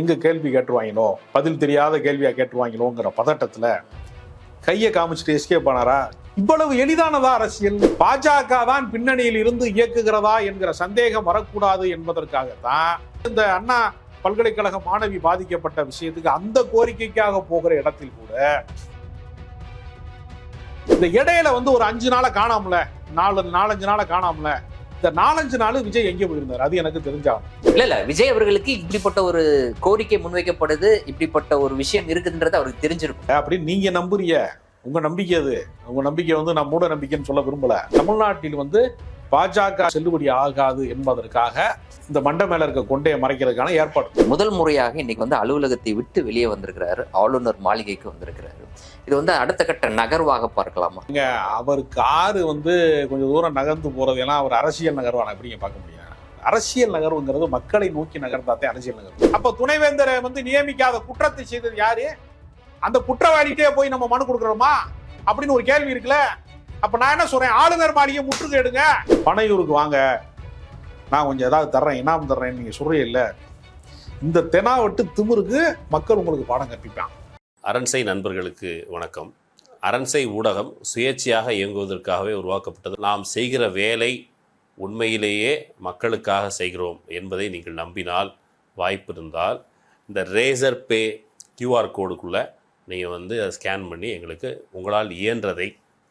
எங்க கேள்வி கேட்டுருவாங்களோ பதில் தெரியாத கேள்வியா கேட்டுருவாங்களோங்கிற பதட்டத்துல கையை காமிச்சிட்டு எஸ்கேப் பண்ணாரா? இவ்வளவு எளிதானதா அரசியல்? பாஜக தான் பின்னணியில் இருந்து இயக்குகிறதா என்கிற சந்தேகம் வரக்கூடாது என்பதற்காகத்தான் இந்த அண்ணா பல்கலைக்கழக மாணவி பாதிக்கப்பட்ட விஷயத்துக்கு அந்த கோரிக்கைக்காக போகிற இடத்தில் கூட இந்த இடையில வந்து ஒரு அஞ்சு நாளை காணாமல? நாலு நாலஞ்சு நாளை காணாமல? இந்த நாலஞ்சு நாள் விஜய் எங்கே போயிருந்தார்? அது எனக்கு தெரிஞ்சாகும் இல்ல இல்ல. விஜய் அவர்களுக்கு இப்படிப்பட்ட ஒரு கோரிக்கை முன்வைக்கப்படுது இப்படிப்பட்ட ஒரு விஷயம் இருக்குன்றது அவருக்கு தெரிஞ்சிருக்கும். அப்படின்னு நீங்க நம்புறீங்க. உங்க நம்பிக்கை அது. உங்க நம்பிக்கை வந்து நான் மூட நம்பிக்கைன்னு சொல்ல விரும்பல. தமிழ்நாட்டில் வந்து பாஜக செல்லுபடி ஆகாது என்பதற்காக இந்த மண்டை மேல இருக்க கொண்டையை மறைக்கிறதுக்கான ஏற்பாடு. முதல் முறையாக இன்னைக்கு வந்து அலுவலகத்தை விட்டு வெளியே வந்திருக்கிறாரு. ஆளுநர் மாளிகைக்கு வந்திருக்கிறாரு. இது வந்து அடுத்த கட்ட நகர்வாக பார்க்கலாமா? அவர் காரு வந்து கொஞ்சம் தூரம் நகர்ந்து போறதெல்லாம் அவர் அரசியல் நகர்வான எப்படிங்க பார்க்க முடியும்? அரசியல் நகர்வுங்கிறது மக்களை நோக்கி நகர்ந்தாத்தே அரசியல் நகர்வு. அப்ப துணைவேந்தரை வந்து நியமிக்காத குற்றத்தை செய்தது யாரு? அந்த குற்றவாளிகிட்டே போய் நம்ம மனு கொடுக்குறோமா அப்படின்னு ஒரு கேள்வி இருக்குல்ல. அப்ப நான் என்ன சொல்றேன்? ஆளுநர் மாளிகை முற்றுகை எடுங்க. பனையூருக்கு வாங்க. நான் கொஞ்சம் ஏதாவது தர்றேன் இனாம் தர்றேன் நீங்க சொல்றீங்க இல்ல. இந்த தெனாவட்டு திமிருக்கு மக்கள் உங்களுக்கு பாடம் கற்பிப்பான் அரண்சை நண்பர்களுக்கு வணக்கம். அரண்சை ஊடகம் சுயேட்சையாக இயங்குவதற்காகவே உருவாக்கப்பட்டது. நாம் செய்கிற வேலை உண்மையிலேயே மக்களுக்காக செய்கிறோம் என்பதை நீங்கள் நம்பினால் வாய்ப்பு இருந்தால் இந்த ரேசர் பே கியூஆர் கோடுக்குள்ளே நீங்கள் வந்து அதை ஸ்கேன் பண்ணி எங்களுக்கு உங்களால் இயன்றதை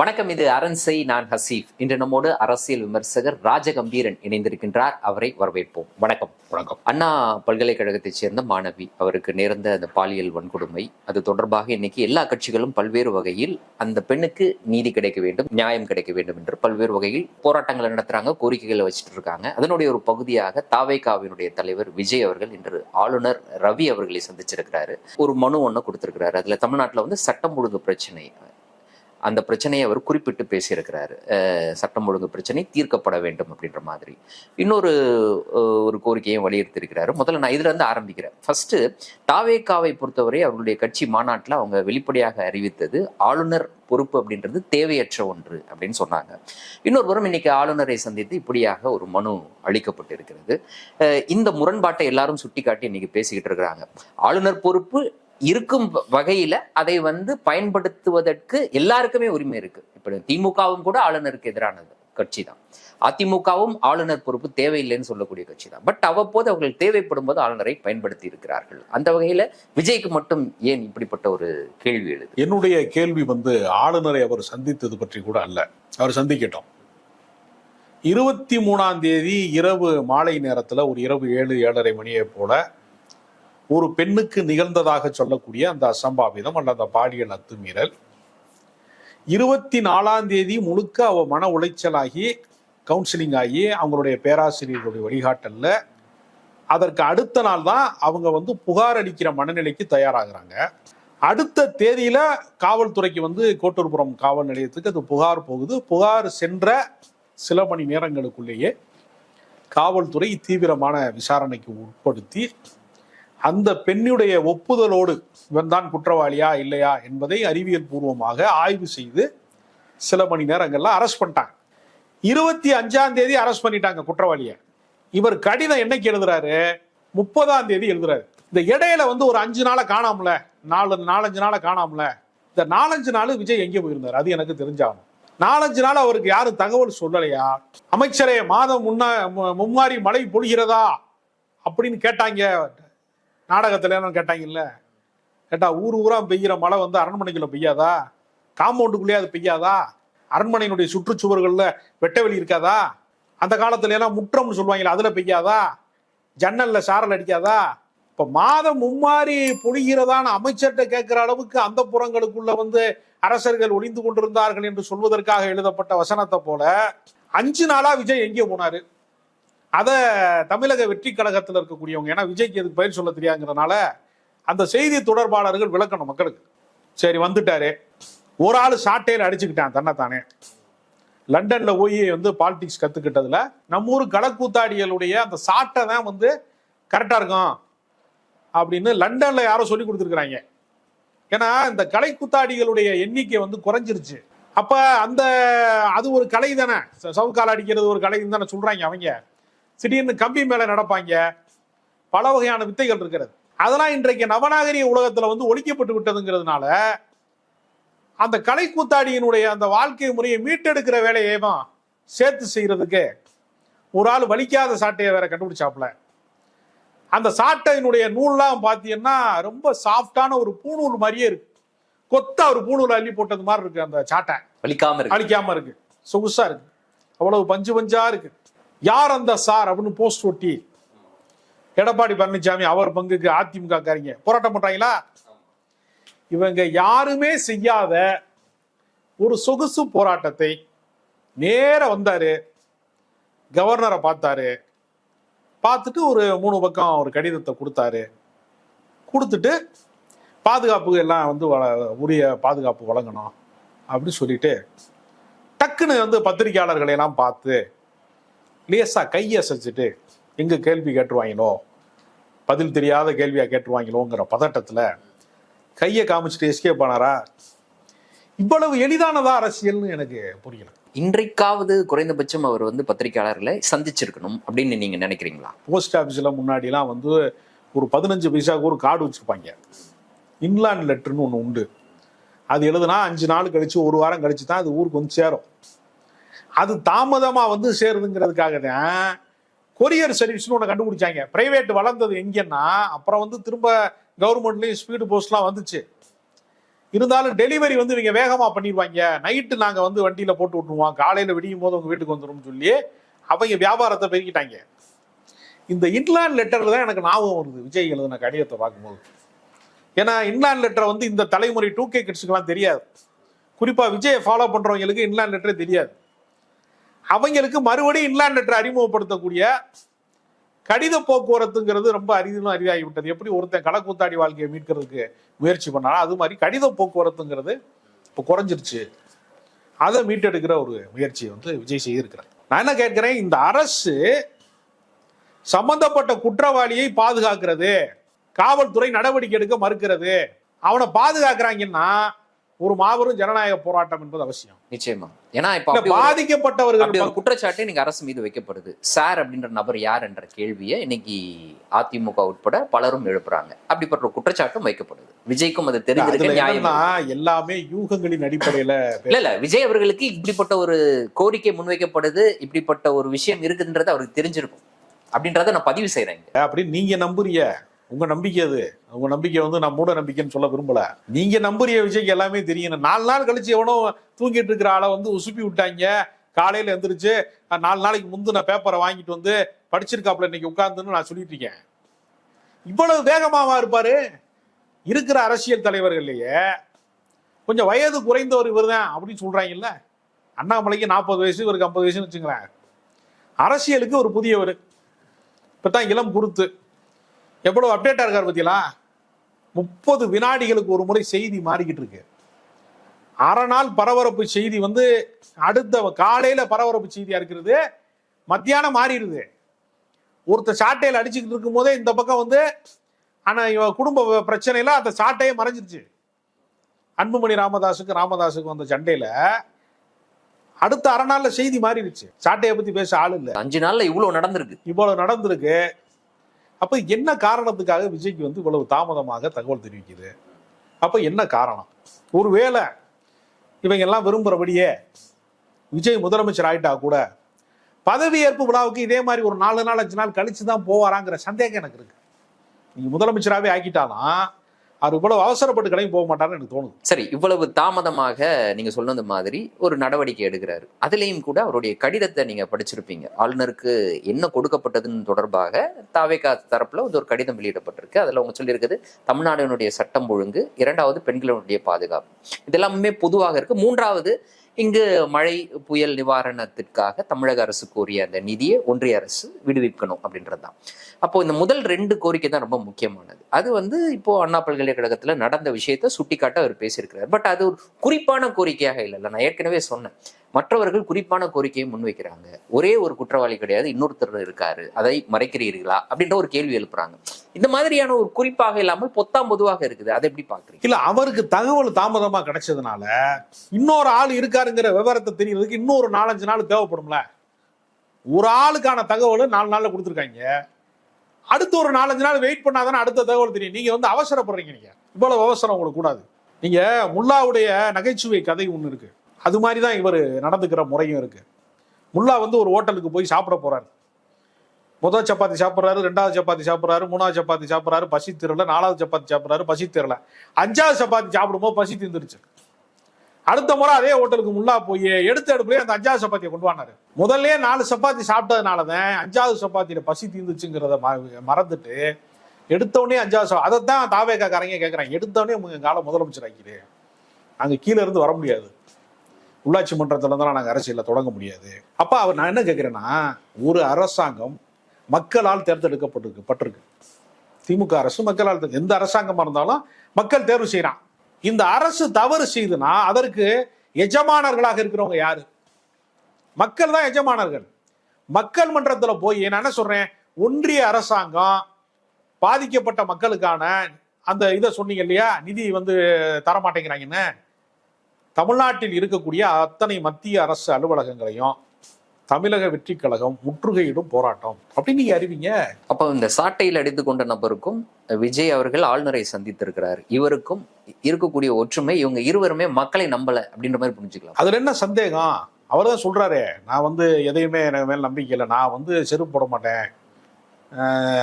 வணக்கம் இது அரண்சை நான் ஹசீஃப். இன்று நம்மோடு அரசியல் விமர்சகர் ராஜகம்பீரன் இணைந்திருக்கின்றார். அவரை வரவேற்போம். வணக்கம். வணக்கம். அண்ணா பல்கலைக்கழகத்தைச் சேர்ந்த மாணவி. அவருக்கு நேர்ந்த அந்த பாலியல் வன்கொடுமை அது தொடர்பாக இன்னைக்கு எல்லா கட்சிகளும் பல்வேறு வகையில் அந்த பெண்ணுக்கு நீதி கிடைக்க வேண்டும் நியாயம் கிடைக்க வேண்டும் என்று பல்வேறு வகையில் போராட்டங்களை நடத்துறாங்க கோரிக்கைகளை வச்சுட்டு இருக்காங்க. அதனுடைய ஒரு பகுதியாக தாவேகாவினுடைய தலைவர் விஜய் அவர்கள் இன்று ஆளுநர் ரவி அவர்களை சந்திச்சிருக்கிறாரு. ஒரு மனு ஒன்று கொடுத்திருக்கிறாரு. அதுல தமிழ்நாட்டில் வந்து சட்டம் ஒழுங்கு பிரச்சனை அந்த பிரச்சனையை அவர் குறிப்பிட்டு பேசியிருக்கிறாரு. சட்டம் ஒழுங்கு பிரச்சனை தீர்க்கப்பட வேண்டும் அப்படின்ற மாதிரி. இன்னொரு ஒரு கோரிக்கையை வலியுறுத்தியிருக்கிறாரு. முதல்ல நான் இதுல இருந்து ஆரம்பிக்கிறேன். ஃபர்ஸ்ட் தாவேகாவை பொறுத்தவரை அவர்களுடைய கட்சி மாநாட்டில் அவங்க வெளிப்படையாக அறிவித்தது ஆளுநர் பொறுப்பு அப்படின்றது தேவையற்ற ஒன்று அப்படின்னு சொன்னாங்க. இன்னொரு புறம் இன்னைக்கு ஆளுநரை சந்தித்து இப்படியாக ஒரு மனு அளிக்கப்பட்டிருக்கிறது. இந்த முரண்பாட்டை எல்லாரும் சுட்டிக்காட்டி இன்னைக்கு பேசிக்கிட்டு இருக்கிறாங்க. ஆளுநர் பொறுப்பு இருக்கும் வகையில அதை வந்து பயன்படுத்துவதற்கு எல்லாருக்குமே உரிமை இருக்கு. இப்படி திமுகவும் கூட ஆளுநருக்கு எதிரானது கட்சி தான். அதிமுகவும் ஆளுநர் பொறுப்பு தேவையில்லைன்னு சொல்லக்கூடிய கட்சி தான். பட் அவ்வப்போது அவர்கள் தேவைப்படும் போது ஆளுநரை பயன்படுத்தி இருக்கிறார்கள். அந்த வகையில விஜய்க்கு மட்டும் ஏன் இப்படிப்பட்ட ஒரு கேள்வி எழுது? என்னுடைய கேள்வி வந்து ஆளுநரை அவர் சந்தித்தது பற்றி கூட அல்ல. அவர் சந்திக்கட்டும். இருபத்தி மூணாம் தேதி இரவு மாலை நேரத்துல ஒரு இரவு ஏழு ஏழரை மணியை போல ஒரு பெண்ணுக்கு நிகழ்ந்ததாக சொல்லக்கூடிய அந்த அசம்பாவிதம் அல்ல அந்த பாலியல் அத்துமீறல் இருபத்தி நாலாம் தேதி முழுக்க அவ மன உளைச்சலாகி கவுன்சிலிங் ஆகி அவங்களுடைய பேராசிரியர்களுடைய வழிகாட்டல்ல. அதற்கு அடுத்த நாள் தான் அவங்க வந்து புகார் அளிக்கிற மனநிலைக்கு தயாராகிறாங்க. அடுத்த தேதியில காவல்துறைக்கு வந்து கோட்டூர்புரம் காவல் நிலையத்துக்கு அது புகார் போகுது. புகார் சென்ற சில மணி நேரங்களுக்குள்ளேயே காவல்துறை தீவிரமான விசாரணைக்கு உட்படுத்தி அந்த பெண்ணுடைய ஒப்புதலோடு இவன் தான் குற்றவாளியா இல்லையா என்பதை அறிவியல் பூர்வமாக ஆய்வு செய்து சில மணி நேரங்கள்லாம் அரெஸ்ட் பண்ணிட்டாங்க. இருபத்தி அஞ்சாம் தேதி அரெஸ்ட் பண்ணிட்டாங்க குற்றவாளியை. இவர் கடிதம் என்னைக்கு எழுதுறாரு? முப்பதாம் தேதி எழுதுறாரு. இந்த இடையில வந்து ஒரு அஞ்சு நாளை காணாமல? நாலு நாலஞ்சு நாளை காணாமல? இந்த நாலஞ்சு நாள் விஜய் எங்கே போயிருந்தார் அது எனக்கு தெரிஞ்சாகணும். நாலஞ்சு நாள் அவருக்கு யாரும் தகவல் சொல்லலையா? அமைச்சரே மாதம் முன்னா மும்மாரி மழை பொழிகிறதா? அப்படின்னு கேட்டாங்க. நாடகத்துல கேட்டாங்கல்ல? கேட்டா ஊர் ஊரா பெய்கிற மழை வந்து அரண்மனைக்குள்ள பெய்யாதா? காம்பவுண்டுக்குள்ளேயே அது பெய்யாதா? அரண்மனையினுடைய சுற்றுச்சுவர்கள்ல வெட்டவெளி இருக்காதா? அந்த காலத்துல எல்லாம் முற்றம்னு சொல்லுவாங்களே அதுல பெய்யாதா? ஜன்னல்ல சாரல் அடிக்காதா? இப்ப மாதம் மும்மாரி பொழிகிறதான அமைச்சர்கிட்ட கேட்கிற அளவுக்கு அந்த புறங்களுக்குள்ள வந்து அரசர்கள் ஒளிந்து கொண்டிருந்தார்கள் என்று சொல்வதற்காக எழுதப்பட்ட வசனத்தை போல அஞ்சு நாளா விஜய் எங்கே போனாரு. அதை தமிழக வெற்றி கழகத்தில் இருக்கக்கூடியவங்க ஏன்னா விஜய்க்கு எதுக்கு பயிர் சொல்ல தெரியாங்கிறதுனால அந்த செய்தி தொடர்பாளர்கள் விளக்கணும் மக்களுக்கு. சரி வந்துட்டாரு. ஒரு ஆள் சாட்டையில் அடிச்சுக்கிட்டான் தன்னைத்தானே. லண்டன்ல போய் வந்து பாலிடிக்ஸ் கத்துக்கிட்டதுல நம்ம ஊர் களக்கூத்தாடிகளுடைய அந்த சாட்டை தான் வந்து கரெக்டா இருக்கும் அப்படின்னு லண்டன்ல யாரோ சொல்லி கொடுத்துருக்குறாங்க. ஏன்னா இந்த கலைக்குத்தாடிகளுடைய எண்ணிக்கை வந்து குறைஞ்சிருச்சு. அப்ப அந்த அது ஒரு கலை தானே. சவுக்கால் அடிக்கிறது ஒரு கலை தானே சொல்றாங்க அவங்க. திடீர்னு கம்பி மேல நடப்பாங்க. பல வகையான வித்தைகள் இருக்கிறது. அதெல்லாம் இன்றைக்கு நவநாகரிக உலகத்துல வந்து ஒழிக்கப்பட்டு விட்டதுங்கிறதுனால அந்த கலை கூத்தாடியினுடைய அந்த வாழ்க்கை முறையை மீட்டெடுக்கிற வேலையை தான் சேர்த்து செய்யறதுக்கு ஒரு ஆள் வலிக்காத சாட்டையை வேற கண்டுபிடிச்சாப்புல. அந்த சாட்டையினுடைய நூல்லாம் பார்த்தீங்கன்னா ரொம்ப சாஃப்டான ஒரு பூணூல் மாதிரியே இருக்கு. கொத்தா ஒரு பூணூல் அள்ளி போட்டது மாதிரி இருக்கு அந்த சாட்டை. வலிக்காம இருக்கு. அழிக்காம இருக்கு. சொகுசா இருக்கு. அவ்வளவு பஞ்சு பஞ்சா இருக்கு. யார் அந்த சார் அப்படின்னு போஸ்ட் ஒட்டி எடப்பாடி பழனிசாமி அவர் பங்குக்கு அதிமுக காரிங்க. போராட்டம் பண்றாங்களா? இவங்க யாருமே செய்யாத ஒரு சொகுசு போராட்டத்தை நேர வந்தாரு கவர்னரை பார்த்தாரு. பார்த்துட்டு ஒரு மூணு பக்கம் ஒரு கடிதத்தை கொடுத்தாரு. கொடுத்துட்டு பாதுகாப்பு எல்லாம் வந்து வ- உரிய பாதுகாப்பு வழங்கணும் அப்படின்னு சொல்லிட்டு டக்குன்னு வந்து பத்திரிகையாளர்களை எல்லாம் பார்த்து லேசா கையை அசைச்சிட்டு எங்க கேள்வி கேட்டுருவாங்களோ பதில் தெரியாத கேள்வியா கேட்டுருவாங்களோங்கிற பதட்டத்துல கையை காமிச்சிட்டு எஸ்கேப் ஆனாரா இவ்வளவு எளிதானதா அரசியல்னு எனக்கு புரியல. இன்றைக்காவது குறைந்தபட்சம் அவர் வந்து பத்திரிகையாளர்களை சந்திச்சிருக்கணும் அப்படின்னு நீங்க நினைக்கிறீங்களா? போஸ்ட் ஆஃபீஸில் முன்னாடிலாம் வந்து ஒரு பதினஞ்சு பைசாவுக்கு ஒரு கார்டு வச்சுருப்பாங்க. இன்லாண்ட் லெட்டர்னு ஒன்று உண்டு. அது எழுதுனா அஞ்சு நாள் கழிச்சு ஒரு வாரம் கழிச்சு தான் அது ஊருக்கு வந்து சேரும். அது தாமதமாக வந்து சேருதுங்கிறதுக்காக தான் கொரியர் சர்வீஸ்னு ஒன்று கண்டுபிடிச்சாங்க. பிரைவேட் வளர்ந்தது எங்கன்னா அப்புறம் வந்து திரும்ப கவர்மெண்ட்லேயும் ஸ்பீடு போஸ்ட்லாம் வந்துச்சு. இருந்தாலும் டெலிவரி வந்து இவங்க வேகமாக பண்ணிடுவாங்க. நைட்டு நாங்கள் வந்து வண்டியில் போட்டு விட்டுருவோம். காலையில் விடியும் போது உங்கள் வீட்டுக்கு வந்துடும் சொல்லி அவங்க வியாபாரத்தை பெருக்கிட்டாங்க. இந்த இன்லாண்ட் லெட்டர்ல தான் எனக்கு ஞாபகம் வருது. விஜய் எழுதின கடிதத்தை பார்க்கும்போது. ஏன்னா இன்லாண்ட் லெட்டர் வந்து இந்த தலைமுறை டூ கே கிட்ஸுக்கெல்லாம் தெரியாது. குறிப்பா விஜயை ஃபாலோ பண்றவங்களுக்கு இன்லாண்ட் லெட்டரே தெரியாது. அவங்களுக்கு மறுபடியும் இன்லாண்ட் அறிமுகப்படுத்தக்கூடிய கடித போக்குவரத்துங்கிறது ரொம்ப அரிதிலும் அரிதாகி விட்டது எப்படி ஒருத்தன் களக்கூத்தாடி வாழ்க்கையை மீட்கிறதுக்கு முயற்சி பண்ணாலும் அது மாதிரி கடித போக்குவரத்துங்கிறது இப்போ குறைஞ்சிருச்சு. அதை மீட்டெடுக்கிற ஒரு முயற்சியை வந்து விஜய் செய்திருக்கிறார். நான் என்ன கேட்கிறேன் இந்த அரசு சம்பந்தப்பட்ட குற்றவாளியை பாதுகாக்கிறது காவல்துறை நடவடிக்கை எடுக்க மறுக்கிறது அவனை பாதுகாக்கிறாங்கன்னா ஒரு மாபெரும் ஜனநாயக போராட்டம் என்பது அவசியம். நிச்சயமா. ஏன்னா இப்ப பாதிக்கப்பட்டவர்கள் குற்றச்சாட்டு நீங்க அரசு மீது வைக்கப்படுது. சார் அப்படின்ற நபர் யார் என்ற கேள்வியை இன்னைக்கு அதிமுக உட்பட பலரும் எழுப்புறாங்க. அப்படிப்பட்ட குற்றச்சாட்டும் வைக்கப்படுது. விஜய்க்கும் அது தெரிஞ்சிருக்க நியாயம் எல்லாமே யூகங்களின் அடிப்படையில இல்ல இல்ல விஜய் அவர்களுக்கு இப்படிப்பட்ட ஒரு கோரிக்கை முன்வைக்கப்படுது இப்படிப்பட்ட ஒரு விஷயம் இருக்குதுன்றது அவருக்கு தெரிஞ்சிருக்கும். அப்படின்றத நான் பதிவு செய்றேன் இங்க. அப்படின்னு நீங்க நம்புறீங்க. உங்க நம்பிக்கை அது. உங்க நம்பிக்கை வந்து நான் மூட நம்பிக்கைன்னு சொல்ல விரும்பல. நீங்க நம்புறிய விஷயம் எல்லாமே தெரியும். நாலு நாள் கழிச்சு எவனோ தூங்கிட்டு இருக்கிற ஆளை வந்து உசுப்பி விட்டாங்க. காலையில எந்திரிச்சு நாலு நாளைக்கு முந்து நான் பேப்பரை வாங்கிட்டு வந்து படிச்சிருக்காப்புல இன்னைக்கு உட்கார்ந்துன்னு நான் சொல்லிட்டு இருக்கேன். இவ்வளவு வேகமாவா இருப்பாரு? இருக்கிற அரசியல் தலைவர்கள்லயே கொஞ்சம் வயது குறைந்தவர் இவர் தான் அப்படின்னு சொல்றாங்கல்ல. அண்ணாமலைக்கு நாற்பது வயசு இவருக்கு ஐம்பது வயசுன்னு வச்சுங்களேன். அரசியலுக்கு ஒரு புதியவர். இப்பதான் இளம் குருத்து. எவ்வளவு அப்டேட்டா இருக்காரு பத்தியலா முப்பது வினாடிகளுக்கு ஒரு முறை செய்தி மாறிக்கிட்டு இருக்கு. அரை நாள் பரபரப்பு செய்தி வந்து அடுத்த காலையில பரபரப்பு செய்தியா இருக்கிறது. மத்தியானம் மாறிடுது. ஒருத்தர் சாட்டையில அடிச்சுக்கிட்டு இருக்கும் போதே இந்த பக்கம் வந்து ஆனா இவ குடும்ப பிரச்சனையில அந்த சாட்டையே மறைஞ்சிருச்சு. அன்புமணி ராமதாஸுக்கு ராமதாஸுக்கு வந்த சண்டையில அடுத்த அரை நாள்ல செய்தி மாறிடுச்சு. சாட்டையை பத்தி பேச ஆள் இல்ல. அஞ்சு நாள்ல இவ்வளவு நடந்திருக்கு. இவ்வளவு நடந்திருக்கு. அப்ப என்ன காரணத்துக்காக விஜய்க்கு வந்து இவ்வளவு தாமதமாக தகவல் தெரிவிக்குது? அப்ப என்ன காரணம்? ஒருவேளை இவங்க எல்லாம் விரும்புகிறபடியே விஜய் முதலமைச்சர் ஆயிட்டா கூட பதவியேற்பு விழாவுக்கு இதே மாதிரி ஒரு நாலு நாள் அஞ்சு நாள் கழிச்சு தான் போவாராங்கிற சந்தேகம் எனக்கு இருக்கு. நீங்க முதலமைச்சராகவே ஆக்கிட்டாலும் அவர் இவ்வளவு அவசரப்பட்டு கிளம்பி போக மாட்டார்னு எனக்கு தோணுது. சரி இவ்வளவு தாமதமாக நீங்க சொன்னது மாதிரி ஒரு நடவடிக்கை எடுக்கிறாரு. அதுலேயும் கூட அவருடைய கடிதத்தை நீங்க படிச்சிருப்பீங்க. ஆளுநருக்கு என்ன கொடுக்கப்பட்டதுன்னு தொடர்பாக தாவேகா தரப்புல வந்து ஒரு கடிதம் வெளியிடப்பட்டிருக்கு. அதுல அவங்க சொல்லியிருக்குது தமிழ்நாட்டினுடைய சட்டம் ஒழுங்கு இரண்டாவது பெண்களுடைய பாதுகாப்பு. இதெல்லாமே பொதுவாக இருக்கு. மூன்றாவது இங்கு மழை புயல் நிவாரணத்திற்காக தமிழக அரசு கோரிய அந்த நிதியை ஒன்றிய அரசு விடுவிக்கணும் அப்படின்றது தான் அப்போ இந்த முதல் ரெண்டு கோரிக்கை தான் ரொம்ப முக்கியமானது. அது வந்து இப்போ அண்ணா பல்கலைக்கழகத்தில் நடந்த விஷயத்த சுட்டிக்காட்ட அவர் பேசியிருக்கிறார். பட் அது ஒரு குறிப்பான கோரிக்கையாக இல்லை. நான் ஏற்கனவே சொன்னேன். மற்றவர்கள் குறிப்பான கோரிக்கையை முன்வைக்கிறாங்க. ஒரே ஒரு குற்றவாளி கிடையாது இன்னொருத்தர் இருக்காரு. அதை மறைக்கிறீர்களா? அப்படின்ற ஒரு கேள்வி எழுப்புறாங்க. இந்த மாதிரியான ஒரு குறிப்பாக இல்லாமல் பொத்தாம் பொதுவாக இருக்குது. அதை எப்படி பாக்குறீங்க இல்ல அவருக்கு தகவல் தாமதமா கிடைச்சதுனால இன்னொரு ஆள் இருக்காருங்கிற விவரத்தை தெரியறதுக்கு இன்னொரு நாலஞ்சு நாள் தேவைப்படும்ல. ஒரு ஆளுக்கான தகவல் நாலு நாள்ல கொடுத்துருக்காங்க. அடுத்து ஒரு நாலஞ்சு நாள் வெயிட் பண்ணாதானே அடுத்த தகவல் தெரியும். நீங்க வந்து அவசரப்படுறீங்க நீங்க. இவ்வளவு அவசரம் உங்களுக்கு கூடாது. நீங்க முல்லாவுடைய நகைச்சுவை கதை ஒன்று இருக்கு. அது மாதிரி தான் இவர் நடந்துக்கிற முறையும் இருக்குது முல்லா வந்து ஒரு ஹோட்டலுக்கு போய் சாப்பிட போகிறாரு முதல் சப்பாத்தி சாப்பிட்றாரு ரெண்டாவது சப்பாத்தி சாப்பிட்றாரு மூணாவது சப்பாத்தி சாப்பிட்றாரு பசி தீரல நாலாவது சப்பாத்தி சாப்பிட்றாரு பசி தீரல. அஞ்சாவது சப்பாத்தி சாப்பிடும்போது பசி தீர்ந்துருச்சு. அடுத்த முறை அதே ஹோட்டலுக்கு முல்லா போய் எடுத்த எடுப்புலேயே அந்த அஞ்சாவது சப்பாத்தியை கொண்டு வானாரு முதல்ல நாலு சப்பாத்தி சாப்பிட்டதுனால தான் அஞ்சாவது சப்பாத்தியில பசி தீர்ந்துச்சுங்கிறத ம- மறந்துட்டு எடுத்தவொடனே அஞ்சாவது சப்பா- தான் தாவேக்காரங்க கேட்குறாங்க எடுத்தவொடனே உங்க காலம் முதலமைச்சர் ஆக்கிடு. அங்கே கீழே இருந்து வர முடியாது. உள்ளாட்சி மன்றத்தில் தான் நாங்கள் அரசியலில் தொடங்க முடியாது. அப்போ அவர் நான் என்ன கேட்குறேன்னா ஒரு அரசாங்கம் மக்களால் தேர்ந்தெடுக்கப்பட்டிருக்கு பட்டிருக்கு. திமுக அரசு மக்களால் எந்த அரசாங்கமாக இருந்தாலும் மக்கள் தேர்வு செய்கிறான் இந்த அரசு தவறு செய்துன்னா அதற்கு எஜமானர்களாக இருக்கிறவங்க யாரு? மக்கள் தான் எஜமானர்கள். மக்கள் மன்றத்தில் போய் நான் என்ன சொல்றேன் ஒன்றிய அரசாங்கம் பாதிக்கப்பட்ட மக்களுக்கான அந்த இதை சொன்னீங்க இல்லையா? நிதி வந்து தரமாட்டேங்கிறாங்கன்னு. தமிழ்நாட்டில் இருக்கக்கூடிய அத்தனை மத்திய அரசு அலுவலகங்களையும் தமிழக வெற்றி கழகம் முற்றுகையிடும் போராட்டம். அப்படின்னு நீங்க அறிவிங்க. அப்போ இந்த சாட்டையில் அடித்து கொண்ட நபருக்கும் விஜய் அவர்கள் ஆளுநரை சந்தித்திருக்கிறார். இவருக்கும் இருக்கக்கூடிய ஒற்றுமை இவங்க இருவருமே மக்களை நம்பல அப்படின்ற மாதிரி புரிஞ்சுக்கலாம். அதுல என்ன சந்தேகம்? அவர் தான் சொல்றாரு நான் வந்து எதையுமே எனக்கு மேல நம்பிக்கை இல்லை. நான் வந்து செருப்பு போட மாட்டேன்.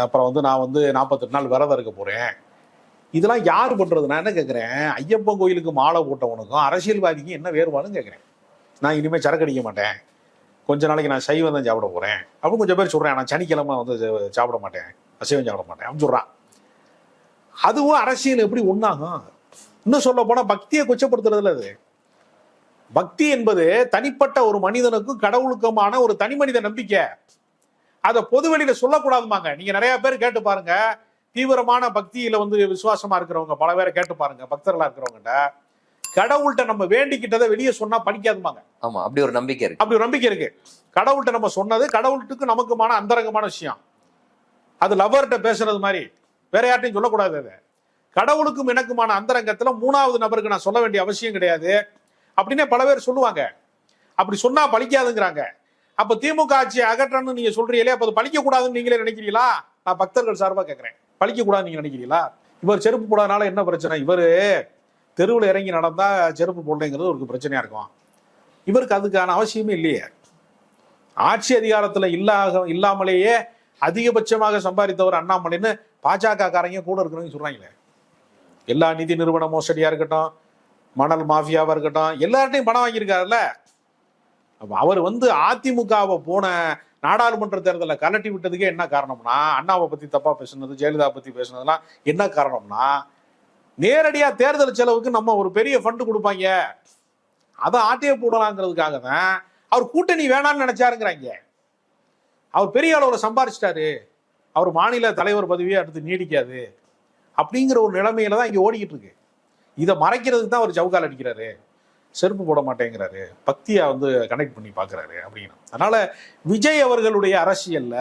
அப்புறம் வந்து நான் வந்து நாற்பத்தெட்டு நாள் விரதம் இருக்க போறேன். இதெல்லாம் யார் பண்றது நான் என்ன கேட்குறேன் ஐயப்பன் கோயிலுக்கு மாலை போட்டவனுக்கும் அரசியல்வாதிக்கும் என்ன வேறுபாடுன்னு கேட்குறேன் நான் இனிமேல் சரக்கு அடிக்க மாட்டேன். கொஞ்ச நாளைக்கு நான் சைவம் தான் சாப்பிட போறேன். அப்படின்னு கொஞ்சம் பேர் சொல்றேன் நான் சனிக்கிழமை வந்து சாப்பிட மாட்டேன். அசைவம் சாப்பிட மாட்டேன். அப்படின்னு சொல்றான். அதுவும் அரசியல் எப்படி ஒன்றாகும் இன்னும் சொல்ல போனா பக்தியை கொச்சப்படுத்துறதுல அது. பக்தி என்பது தனிப்பட்ட ஒரு மனிதனுக்கும் கடவுளுக்குமான ஒரு தனி மனித நம்பிக்கை. அதை பொதுவெளியில சொல்லக்கூடாதுமாங்க நீங்க நிறைய பேர் கேட்டு பாருங்க. தீவிரமான பக்தியில வந்து விசுவாசமா இருக்கிறவங்க பல பேரை கேட்டு பாருங்க பக்தர்களா இருக்கிறவங்ககிட்ட கடவுள்கிட்ட நம்ம வேண்டிக்கிட்டதை வெளியே சொன்னா படிக்காதுமாங்க ஆமா அப்படி ஒரு நம்பிக்கை இருக்கு. அப்படி ஒரு நம்பிக்கை இருக்கு. கடவுள்கிட்ட நம்ம சொன்னது கடவுள்கிட்ட நமக்குமான அந்தரங்கமான விஷயம். அது லவ்வர்கிட்ட பேசுறது மாதிரி. வேற யார்ட்டையும் சொல்லக்கூடாது அது. கடவுளுக்கும் எனக்குமான அந்தரங்கத்துல மூணாவது நபருக்கு நான் சொல்ல வேண்டிய அவசியம் கிடையாது. அப்படின்னே பல பேர் சொல்லுவாங்க. அப்படி சொன்னா பலிக்காதுங்கிறாங்க. அப்ப திமுக ஆட்சியை அகற்றணும்னு நீங்க சொல்றீங்களே அப்ப அது பலிக்க கூடாதுன்னு நீங்களே நினைக்கிறீங்களா? நான் பக்தர்கள் சார்பா கேட்கிறேன் பழிக்கக்கூடாதுன்னு நீங்க நினைக்கிறீங்களா? இவர் செருப்பு போடாதனால என்ன பிரச்சனை? இவர் தெருவில் இறங்கி நடந்தால் செருப்பு போடலைங்கிறது ஒரு பிரச்சனையாக இருக்கும். இவருக்கு அதுக்கான அவசியமே இல்லையே. ஆட்சி அதிகாரத்தில் இல்லாக இல்லாமலேயே அதிகபட்சமாக சம்பாதித்தவர் அண்ணாமலைன்னு பாஜக காரங்க கூட இருக்கணும்னு சொல்கிறாங்களே எல்லா நிதி நிறுவன மோசடியாக இருக்கட்டும் மணல் மாஃபியாவாக இருக்கட்டும் எல்லார்ட்டையும் பணம் வாங்கியிருக்காருல்ல. அவர் வந்து அதிமுகவை போன நாடாளுமன்ற தேர்தலில் கலட்டி விட்டதுக்கே என்ன காரணம்னா அண்ணாவை பத்தி தப்பா பேசுனது ஜெயலலிதா பத்தி பேசுனதுலாம் என்ன காரணம்னா நேரடியாக தேர்தல் செலவுக்கு நம்ம ஒரு பெரிய ஃபண்டு கொடுப்பாங்க. அதை ஆட்டையை போடலாங்கிறதுக்காக தான் அவர் கூட்டணி வேணாம்னு நினைச்சாருங்கிறாங்க. அவர் பெரிய அளவில் சம்பாரிச்சிட்டாரு. அவர் மாநில தலைவர் பதவியை அடுத்து நீடிக்காது. அப்படிங்கிற ஒரு நிலைமையில தான் இங்கே ஓடிக்கிட்டு இருக்கு. இதை மறைக்கிறதுக்கு தான் அவர் ஜவுகால் அடிக்கிறாரு. செருப்பு போட மாட்டேங்கிறாரு. பக்தியை வந்து கனெக்ட் பண்ணி பார்க்குறாரு அப்படின்னு. அதனால விஜய் அவர்களுடைய அரசியலில்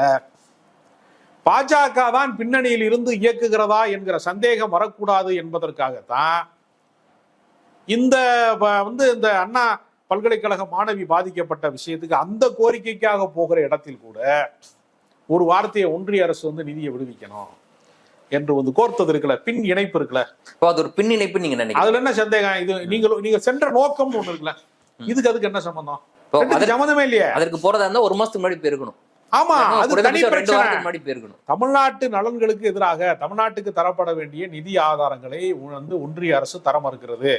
பாஜக தான் பின்னணியில் இருந்து இயக்குகிறதா என்கிற சந்தேகம் வரக்கூடாது என்பதற்காகத்தான் இந்த ப- வந்து இந்த அண்ணா பல்கலைக்கழக மாணவி பாதிக்கப்பட்ட விஷயத்துக்கு அந்த கோரிக்கைக்காக போகிற இடத்தில் கூட ஒரு வார்த்தையை ஒன்றிய அரசு வந்து நிதியை விடுவிக்கணும். என்று வந்து கோர்த்தது இருக்குல்ல பின் இணைப்பு இருக்குல்ல? இப்போ அது ஒரு பின்னிணைப்பு நீங்க நினைக்கிறீங்க. அதுல என்ன சந்தேகம்? இது நீங்க நீங்க சென்ற நோக்கம்னு ஒண்ணு இருக்குல்ல? இதுக்கு அதுக்கு என்ன சம்பந்தம்? சம்மந்தமே இல்லையே. அதற்கு போறதா இருந்தா ஒரு மாசத்துக்கு முன்னாடி போயிருக்கணும். ஆமா அது தனி பிரச்சனை. தமிழ்நாட்டு நலன்களுக்கு எதிராக தமிழ்நாட்டுக்கு தரப்பட வேண்டிய நிதி ஆதாரங்களை வந்து ஒன்றிய அரசு தர மறுக்கிறது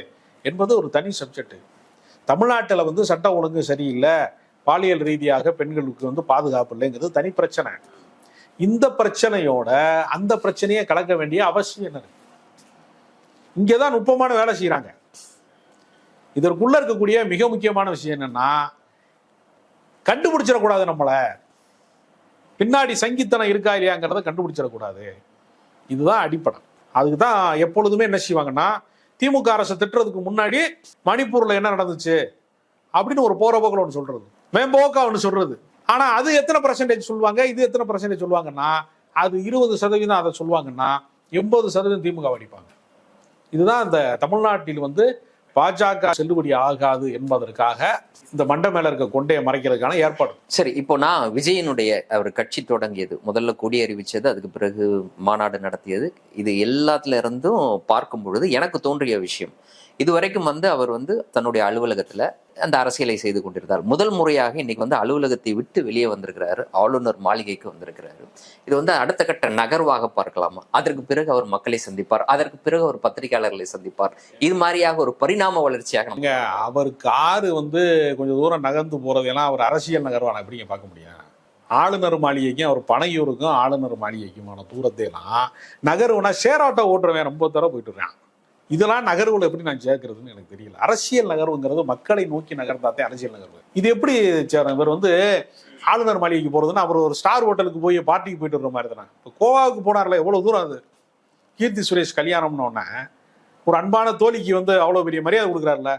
என்பது ஒரு தனி சப்ஜெக்ட் தமிழ்நாட்டில் வந்து சட்ட ஒழுங்கு சரியில்லை. பாலியல் ரீதியாக பெண்களுக்கு வந்து பாதுகாப்பு இல்லைங்கிறது தனி பிரச்சனை. இந்த பிரச்சனையோட அந்த பிரச்சனையை கலக்க வேண்டிய அவசியம் என்ன இங்கே தான் நுட்பமான வேலை செய்யறாங்க இதற்குள்ள இருக்கக்கூடிய மிக முக்கியமான விஷயம் என்னன்னா கண்டுபிடிச்சிடக்கூடாது நம்மள. பின்னாடி சங்கித்தனம் இருக்கா இல்லையாங்கிறத கண்டுபிடிச்சிடக்கூடாது. இதுதான் அடிப்படை. அதுக்கு தான் எப்பொழுதுமே என்ன செய்வாங்கன்னா திமுக அரசு திட்டுறதுக்கு முன்னாடி மணிப்பூர்ல என்ன நடந்துச்சு? அப்படின்னு ஒரு போற போக்கில் ஒன்று சொல்றது. மேம்போக்கா ஒன்று சொல்றது. ஆனா அது எத்தனை பர்சன்டேஜ் சொல்லுவாங்க? இது எத்தனை பர்சன்டேஜ் சொல்லுவாங்கன்னா அது இருபது சதவீதம் அதை சொல்லுவாங்கன்னா எண்பது சதவீதம் திமுக அடிப்பாங்க. இதுதான் இந்த தமிழ்நாட்டில் வந்து பாஜக செல்லுபடி ஆகாது என்பதற்காக இந்த மண்ட மேல இருக்க கொண்டையை மறைக்கிறதுக்கான ஏற்பாடு. சரி இப்போ நான் விஜயனுடைய அவர் கட்சி தொடங்கியது முதல்ல கொடி அறிவிச்சது அதுக்கு பிறகு மாநாடு நடத்தியது இது எல்லாத்துல இருந்தும் பார்க்கும் பொழுது எனக்கு தோன்றிய விஷயம். இதுவரைக்கும் வந்து அவர் வந்து தன்னுடைய அலுவலகத்தில் அந்த அரசியலை செய்து கொண்டிருந்தார். முதல் முறையாக இன்னைக்கு வந்து அலுவலகத்தை விட்டு வெளியே வந்திருக்கிறாரு. ஆளுநர் மாளிகைக்கு வந்திருக்கிறாரு. இது வந்து அடுத்த கட்ட நகர்வாக பார்க்கலாமா. அதற்கு பிறகு அவர் மக்களை சந்திப்பார். அதற்கு பிறகு அவர் பத்திரிகையாளர்களை சந்திப்பார். இது மாதிரியாக ஒரு பரிணாம வளர்ச்சியாக அவர் காரு வந்து கொஞ்சம் தூரம் நகர்ந்து போறதெல்லாம் அவர் அரசியல் நகர்வான எப்படிங்க பார்க்க முடியும்? ஆளுநர் மாளிகைக்கும் அவர் பனையூருக்கும் ஆளுநர் மாளிகைக்குமான தூரத்தையெல்லாம் நகர்வுனா ஷேர் ஆட்டோ ஓட்டுறவன் ரொம்ப தூரம் போயிட்டு இருக்கான். இதெல்லாம் நகர்வுல எப்படி நான் சேர்க்கறதுன்னு எனக்கு தெரியல. அரசியல் நகர்வுங்கிறது மக்களை நோக்கி நகர்ந்தாத்தே அரசியல் நகர்வு. இது எப்படி சேரும் இவர் வந்து ஆளுநர் மாளிகைக்கு போறதுன்னா அவர் ஒரு ஸ்டார் ஹோட்டலுக்கு போய் பார்ட்டிக்கு போயிட்டு வர மாதிரி தானே. இப்போ கோவாவுக்கு போனார்ல எவ்வளவு தூரம் அது? கீர்த்தி சுரேஷ் கல்யாணம்னு ஒன்னே ஒரு அன்பான தோழிக்கு வந்து அவ்வளோ பெரிய மரியாதை கொடுக்குறாருல.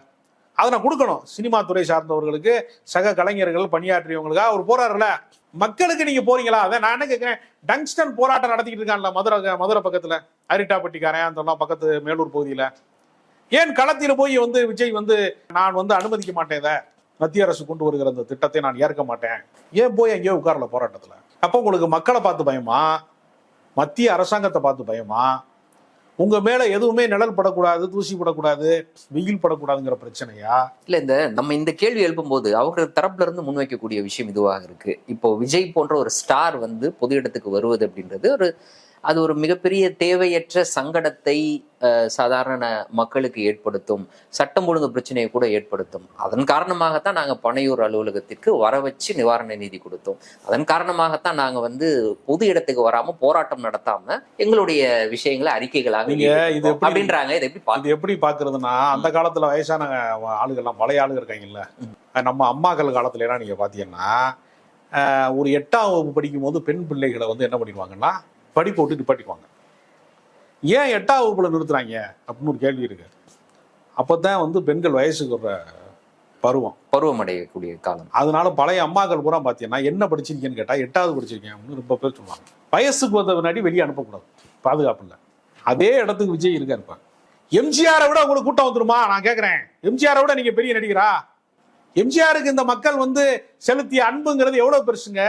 அதை நான் கொடுக்கணும். சினிமா துறை சார்ந்தவர்களுக்கு சக கலைஞர்கள் பணியாற்றியவங்களுக்காக அவர் போறாருல மக்களுக்கு நீங்க போறீங்களா? அதை நான் என்ன கேட்கிறேன் டங்ஸ்டன் போராட்டம் நடத்திக்கிட்டு இருக்கான்ல மதுரை மதுரை பக்கத்துல. அரிட்டாப்பட்டிக்காரன் அந்த பக்கத்து மேலூர் பகுதியில. ஏன் களத்தில் போய் வந்து விஜய் வந்து நான் வந்து அனுமதிக்க மாட்டேன் இதை? மத்திய அரசு கொண்டு வருகிற அந்த திட்டத்தை நான் ஏற்க மாட்டேன். ஏன் போய் எங்கேயோ உட்காரல போராட்டத்துல? அப்போ உங்களுக்கு மக்களை பார்த்து பயமா? மத்திய அரசாங்கத்தை பார்த்து பயமா? உங்க மேல எதுவுமே நிழல் படக்கூடாது தூசி படக்கூடாது வெயில் படக்கூடாதுங்கிற பிரச்சனையா? இல்ல இந்த நம்ம இந்த கேள்வி எழுப்பும்போது அவங்க தரப்புல இருந்து முன்வைக்கக்கூடிய விஷயம் இதுவாக இருக்கு. இப்போ விஜய் போன்ற ஒரு ஸ்டார் வந்து பொது இடத்துக்கு வருவது அப்படின்றது ஒரு அது ஒரு மிகப்பெரிய தேவையற்ற சங்கடத்தை சாதாரண மக்களுக்கு ஏற்படுத்தும் சட்டம் ஒழுங்கு பிரச்சனையை கூட ஏற்படுத்தும். அதன் காரணமாகத்தான் நாங்க பனையூர் அலுவலகத்திற்கு வர வச்சு நிவாரண நிதி கொடுத்தோம். அதன் காரணமாகத்தான் நாங்க வந்து பொது இடத்துக்கு வராம போராட்டம் நடத்தாம எங்களுடைய விஷயங்களை அறிக்கைகளாக இது அப்படின்றாங்க. இதை எப்படி இது எப்படி பாக்குறதுன்னா அந்த காலத்துல வயசான ஆளுகள்லாம் பழைய ஆளுங்க இருக்காங்கல்ல. நம்ம அம்மாக்கள் காலத்துல எல்லாம் நீங்க பாத்தீங்கன்னா ஆஹ், ஒரு எட்டாம் வகுப்பு படிக்கும் போது பெண் பிள்ளைகளை வந்து என்ன பண்ணிடுவாங்கன்னா படிப்பு விட்டு நிப்பாட்டிக்குவாங்க. ஏன் எட்டாம் வகுப்புல நிறுத்துறாங்க? அப்படின்னு ஒரு கேள்வி இருக்கு. அப்பதான் வந்து பெண்கள் வயசுக்கு வர்ற பருவம். பருவமடையக்கூடிய காலம். அதனால பழைய அம்மாக்கள் பூரா பார்த்தீங்கன்னா என்ன படிச்சிருக்கேன்னு கேட்டா எட்டாவது படிச்சிருக்கேன் அப்படின்னு ரொம்ப பேர் சொல்லுவாங்க. வயசுக்கு வந்த முன்னாடி வெளியே அனுப்பக்கூடாது. பாதுகாப்பு இல்லை. அதே இடத்துக்கு விஜய் இருக்கா இருப்பார் எம்ஜிஆரை விட உங்களுக்கு கூட்டம் வந்துருமா? நான் கேட்கிறேன் எம்ஜிஆரை விட நீங்க பெரிய நடிகரா? எம்ஜிஆருக்கு இந்த மக்கள் வந்து செலுத்திய அன்புங்கிறது எவ்வளவு பெருசுங்க?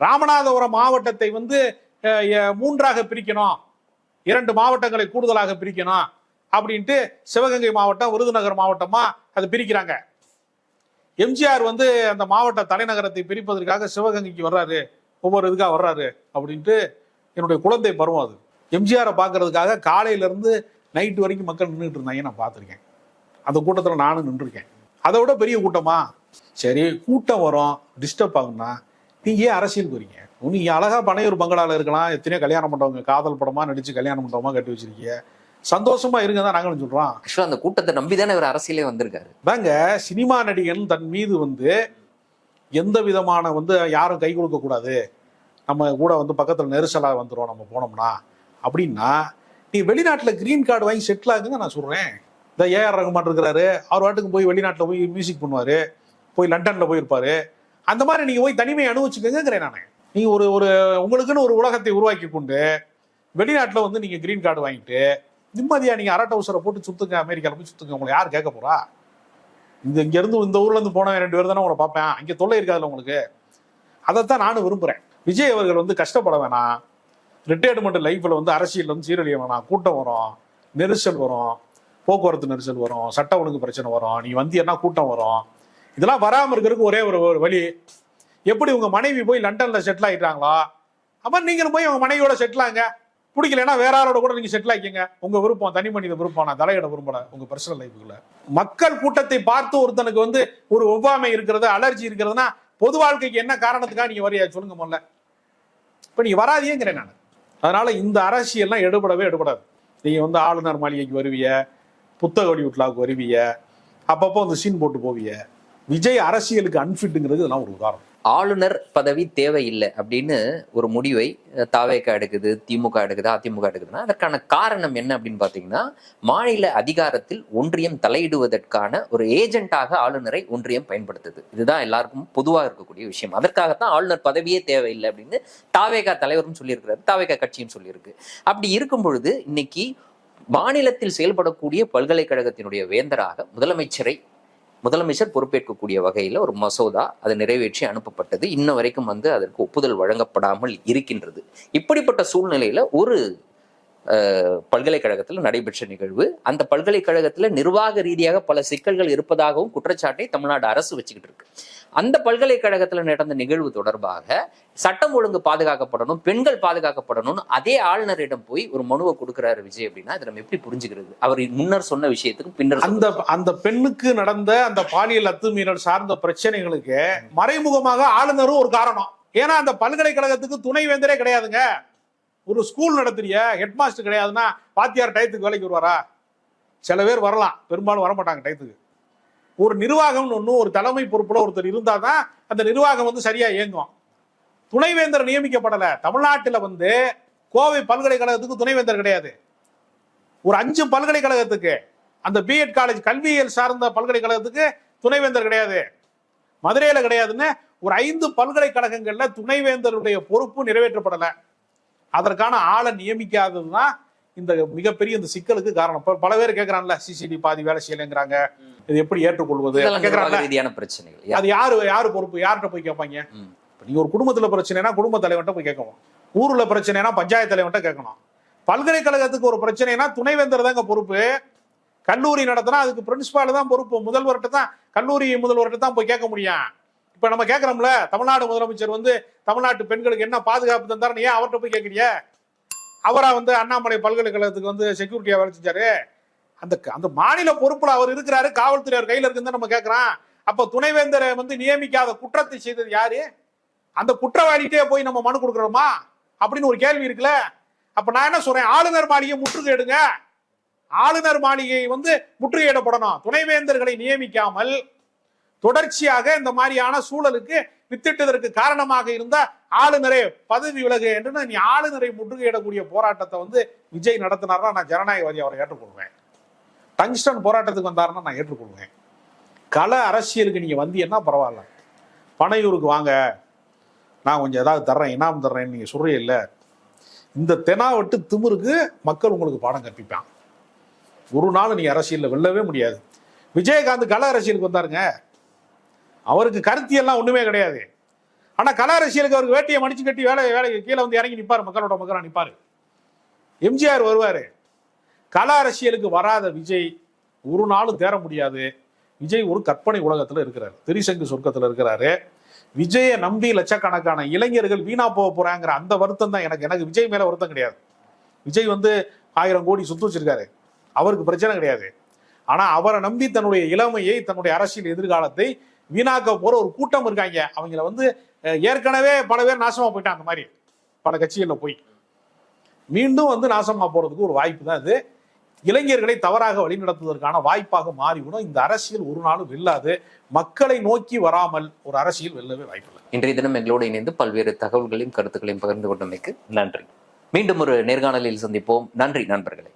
ராமநாதபுரம் மாவட்டத்தை வந்து மூன்றாக பிரிக்கணும். இரண்டு மாவட்டங்களை கூடுதலாக பிரிக்கணும் அப்படின்ட்டு சிவகங்கை மாவட்டம் விருதுநகர் மாவட்டமா அதை பிரிக்கிறாங்க. எம்ஜிஆர் வந்து அந்த மாவட்ட தலைநகரத்தை பிரிப்பதற்காக சிவகங்கைக்கு வர்றாரு. ஒவ்வொரு இதுக்காக வர்றாரு அப்படின்ட்டு என்னுடைய குழந்தை பருவம் அது. எம்ஜிஆரை பார்க்கறதுக்காக காலையிலேருந்து நைட்டு வரைக்கும் மக்கள் நின்றுட்டு இருந்தாங்க. நான் பார்த்துருக்கேன். அந்த கூட்டத்தில் நானும் நின்றுருக்கேன். அதை விட பெரிய கூட்டமா? சரி கூட்டம் வரும். டிஸ்டர்ப் ஆகும்னா நீங்க ஏன் அரசியல் போறீங்க நீங்க அழகா பனையூர் பங்களால இருக்கலாம். எத்தனையோ கல்யாணம் பண்றவங்க காதல் படமா நடிச்சு கல்யாணம் பண்றவமா கட்டி வச்சிருக்கீங்க. சந்தோஷமா இருங்க தான் நாங்களும் சொல்றோம். ஆக்சுவலா அந்த கூட்டத்தை நம்பி தானே இவர் அரசியலே வந்திருக்காரு. தாங்க சினிமா நடிகன் தன் மீது வந்து எந்த விதமான வந்து யாரும் கை கொடுக்க கூடாது. நம்ம கூட வந்து பக்கத்துல நெரிசலா வந்துரும் நம்ம போனோம்னா. அப்படின்னா நீ வெளிநாட்டுல கிரீன் கார்டு வாங்கி செட்டில் ஆகுங்க நான் சொல்றேன். இந்த ஏஆர் ரகுமான் இருக்கிறாரு. அவர் வாட்டுக்கு போய் வெளிநாட்டுல போய் மியூசிக் பண்ணுவாரு. போய் லண்டன்ல போயிருப்பாரு. அந்த மாதிரி நீங்க போய் தனிமையை அனுபவிச்சுக்கங்கிறேன் நான். நீங்க ஒரு ஒரு உங்களுக்குன்னு ஒரு உலகத்தை உருவாக்கி கொண்டு வெளிநாட்டில் வந்து நீங்க கிரீன் கார்டு வாங்கிட்டு நிம்மதியா நீங்க அரட்ட அவசரம் போட்டு சுத்துங்க அமெரிக்கால போய் சுத்துங்க. உங்களை யார் கேட்க போறா? இந்த இங்க இருந்து இந்த ஊர்ல இருந்து போனவன் ரெண்டு பேர் தானே உங்களை பார்ப்பேன். அங்க தொல்லை இருக்காதுல்ல உங்களுக்கு? அதைத்தான் நானும் விரும்புறேன். விஜய் அவர்கள் வந்து கஷ்டப்பட வேணாம். ரிட்டையர்மெண்ட் லைஃப்ல வந்து அரசியல் வந்து சீரழிய வேணாம். கூட்டம் வரும் நெரிசல் வரும் போக்குவரத்து நெரிசல் வரும் சட்ட ஒழுங்கு பிரச்சனை வரும். நீ வந்தியன்னா கூட்டம் வரும். இதெல்லாம் வராமல் இருக்கிறதுக்கு ஒரே ஒரு ஒரு வழி. எப்படி உங்க மனைவி போய் லண்டன்ல செட்டில் ஆகிட்டாங்களா அப்போ நீங்களும் போய் உங்க மனைவியோட செட்டில் ஆங்க. பிடிக்கலன்னா வேற ஆளோட கூட நீங்க செட்டில் ஆக்கிங்க உங்க விருப்பம் தனி மனித விருப்பம். நான் தலையிட விரும்பல உங்க பர்சனல் லைஃபுக்குள்ள மக்கள் கூட்டத்தை பார்த்து ஒருத்தனுக்கு வந்து ஒரு ஒவ்வாமை இருக்கிறது அலர்ஜி இருக்கிறதுனா பொது வாழ்க்கைக்கு என்ன காரணத்துக்காக நீங்க வரையா சொல்லுங்க முதல்ல. இப்போ நீங்க வராதியேங்கிறேன் நான். அதனால இந்த அரசியல்லாம் எடுபடவே எடுபடாது. நீங்க வந்து ஆளுநர் மாளிகைக்கு வருவிய புத்தக வெளியூட்லாவுக்கு வருவிய அப்பப்போ அந்த சீன் போட்டு போவிய விஜய் அரசியலுக்கு அன்ஃபிட்டுங்கிறது இதெல்லாம் ஒரு உதாரணம். ஆளுநர் பதவி தேவையில்லை அப்படின்னு ஒரு முடிவை தாவேக்கா தாவேகா எடுக்குது திமுக எடுக்குது அதிமுக எடுக்குதுன்னா அதற்கான காரணம் என்ன அப்படின்னு பார்த்தீங்கன்னா மாநில அதிகாரத்தில் ஒன்றியம் தலையிடுவதற்கான ஒரு ஏஜென்ட்டாக ஆளுநரை ஒன்றியம் பயன்படுத்துது. இதுதான் எல்லாருக்கும் பொதுவாக இருக்கக்கூடிய விஷயம். அதற்காகத்தான் ஆளுநர் பதவியே தேவையில்லை அப்படின்னு தாவேகா தலைவரும் சொல்லியிருக்கிறாரு தாவேகா கட்சியும் சொல்லியிருக்கு. அப்படி இருக்கும் பொழுது இன்னைக்கு மாநிலத்தில் செயல்படக்கூடிய பல்கலைக்கழகத்தினுடைய வேந்தராக முதலமைச்சரை முதலமைச்சர் பொறுப்பேற்கக்கூடிய வகையில் ஒரு மசோதா அது நிறைவேற்றி அனுப்பப்பட்டது. இன்ன வரைக்கும் வந்து அதற்கு ஒப்புதல் வழங்கப்படாமல் இருக்கின்றது. இப்படிப்பட்ட சூழ்நிலையில ஒரு பல்கலைக்கழகத்தில் நடைபெற்ற நிகழ்வு. அந்த பல்கலைக்கழகத்தில் நிர்வாக ரீதியாக பல சிக்கல்கள் இருப்பதாகவும் குற்றச்சாட்டை தமிழ்நாடு அரசு வச்சுக்கிட்டு இருக்கு. அந்த பல்கலைக்கழகத்தில் நடந்த நிகழ்வு தொடர்பாக சட்டம் ஒழுங்கு பாதுகாக்கப்படணும் பெண்கள் பாதுகாக்கப்படணும்னு அதே ஆளுநரிடம் போய் ஒரு மனுவை கொடுக்கிறாரு விஜய் அப்படின்னா இதை நம்ம எப்படி புரிஞ்சுக்கிறது? அவர் முன்னர் சொன்ன விஷயத்துக்கும் பின்னர் அந்த அந்த பெண்ணுக்கு நடந்த அந்த பாலியல் அத்துமீறல் சார்ந்த பிரச்சனைகளுக்கு மறைமுகமாக ஆளுநரும் ஒரு காரணம். ஏன்னா அந்த பல்கலைக்கழகத்துக்கு துணைவேந்தரே கிடையாதுங்க. ஒரு ஸ்கூல் நடத்துறிய ஹெட் மாஸ்டர் கிடையாதுன்னா வாத்தியார் டயத்துக்கு வேலைக்கு வருவாரா? சில பேர் வரலாம். பெரும்பாலும் வரமாட்டாங்க டயத்துக்கு. ஒரு நிர்வாகம்னு ஒன்று ஒரு தலைமை பொறுப்புல ஒருத்தர் இருந்தால் தான் அந்த நிர்வாகம் வந்து சரியா இயங்கும். துணைவேந்தர் நியமிக்கப்படலை. தமிழ்நாட்டில் வந்து கோவை பல்கலைக்கழகத்துக்கு துணைவேந்தர் கிடையாது. ஒரு அஞ்சு பல்கலைக்கழகத்துக்கு அந்த பிஎட் காலேஜ் கல்வியியல் சார்ந்த பல்கலைக்கழகத்துக்கு துணைவேந்தர் கிடையாது. மதுரையில் கிடையாதுன்னு ஒரு ஐந்து பல்கலைக்கழகங்களில் துணைவேந்தருடைய பொறுப்பு நிறைவேற்றப்படலை. அதற்கான ஆளை நியமிக்காதது தான் இந்த மிகப்பெரிய இந்த சிக்கலுக்கு காரணம். பல பேர் கேட்கறான்ல சிசிடி பாதி வேலை செய்யலைங்கிறாங்க. இது எப்படி ஏற்றுக்கொள்வது? ரீதியான பிரச்சனைகள். அது யாரு யாரு பொறுப்பு? யார்கிட்ட போய் கேட்பாங்க? நீங்க ஒரு குடும்பத்துல பிரச்சனைனா குடும்ப தலைவன்ட்ட போய் கேட்கணும். ஊர்ல பிரச்சனைனா பஞ்சாயத்து தலைவன்ட்ட கேட்கணும். பல்கலைக்கழகத்துக்கு ஒரு பிரச்சனைனா துணைவேந்தர் தாங்க பொறுப்பு. கல்லூரி நடத்தினா அதுக்கு பிரின்சிபால் தான் பொறுப்பு. முதல்வர்கிட்ட தான் கல்லூரி முதல்வர்கிட்ட தான் போய் கேட்க முடியும். இப்ப நம்ம கேட்கறோம்ல தமிழ்நாடு முதலமைச்சர் வந்து தமிழ்நாட்டு பெண்களுக்கு என்ன பாதுகாப்பு தந்தாருன்னு ஏன் அவர்கிட்ட போய் கேட்கறிய அவரா வந்து அண்ணாமலை பல்கலைக்கழகத்துக்கு வந்து செக்யூரிட்டியா வேலை செஞ்சாரு. அந்த அந்த மாநில பொறுப்புல அவர் இருக்கிறாரு காவல்துறை அவர் கையில இருக்குன்னு நம்ம கேட்கறோம் அப்ப துணைவேந்தரை வந்து நியமிக்காத குற்றத்தை செய்தது யாரு? அந்த குற்றவாளிகிட்டே போய் நம்ம மனு கொடுக்குறோமா? அப்படின்னு ஒரு கேள்வி இருக்குல்ல. அப்ப நான் என்ன சொல்றேன்? ஆளுநர் மாளிகை முற்றுகையிடுங்க ஆளுநர் மாளிகை வந்து முற்றுகையிடப்படணும் துணைவேந்தர்களை நியமிக்காமல் தொடர்ச்சியாக இந்த மாதிரியான சூழலுக்கு வித்திட்டதற்கு காரணமாக இருந்த ஆளுநரே பதவி விலகு என்று நீ ஆளுநரை முற்றுகையிடக்கூடிய போராட்டத்தை வந்து விஜய் நடத்தினார்னா நான் ஜனநாயகவாதி அவரை ஏற்றுக்கொள்வேன். டங்ஸ்டன் போராட்டத்துக்கு வந்தாருன்னா நான் ஏற்றுக்கொள்வேன். கள அரசியலுக்கு நீங்க வந்தீங்கன்னா பரவாயில்ல. பனையூருக்கு வாங்க. நான் கொஞ்சம் ஏதாவது தர்றேன் இனாம் தர்றேன்னு நீங்க சொல்றீங்க இல்ல. இந்த தெனாவட்டு திமுருக்கு மக்கள் உங்களுக்கு பாடம் கற்பிப்பான் ஒரு நாள் நீ அரசியலில் வெல்லவே முடியாது. விஜயகாந்த் கள அரசியலுக்கு வந்தாருங்க. அவருக்கு கருத்தியெல்லாம் ஒண்ணுமே கிடையாது. ஆனா கல அரசியலுக்கு அவருக்கு வேட்டியை மடிச்சு கட்டி வேலை வேலைக்கு கீழே வந்து இறங்கி நிப்பாரு மக்களோட மக்களாக நிப்பாரு. எம்ஜிஆர் வருவாரு. கல அரசியலுக்கு வராத விஜய் ஒரு நாளும் தேர முடியாது. விஜய் ஒரு கற்பனை உலகத்துல இருக்கிறார். திரிசங்கு சொர்க்கத்துல இருக்கிறாரு. விஜயை நம்பி லட்சக்கணக்கான இளைஞர்கள் வீணா போக போறாங்கிற அந்த வருத்தம் தான் எனக்கு. எனக்கு விஜய் மேல வருத்தம் கிடையாது. விஜய் வந்து ஆயிரம் கோடி சுத்து வச்சிருக்காரு. அவருக்கு பிரச்சனை கிடையாது. ஆனா அவரை நம்பி தன்னுடைய இளமையை தன்னுடைய அரசியல் எதிர்காலத்தை வீணாக்க போற ஒரு கூட்டம் இருக்காங்க. அவங்கள வந்து ஏற்கனவே பல பேர் நாசமா போயிட்டாங்க அந்த மாதிரி. பல கட்சிகள்ல போய். மீண்டும் வந்து நாசமா போறதுக்கு ஒரு வாய்ப்பு தான் இது இளைஞர்களை தவறாக வழிநடத்துவதற்கான வாய்ப்பாக மாறிவிடும். இந்த அரசியல் ஒரு நாளும் வெல்லாது. மக்களை நோக்கி வராமல் ஒரு அரசியல் வெல்லவே வாய்ப்பில்லை இன்றைய தினம் எங்களோடு இணைந்து பல்வேறு தகவல்களையும் கருத்துக்களையும் பகிர்ந்து கொண்டமைக்கு நன்றி. மீண்டும் ஒரு நேர்காணலில் சந்திப்போம். நன்றி நண்பர்களே.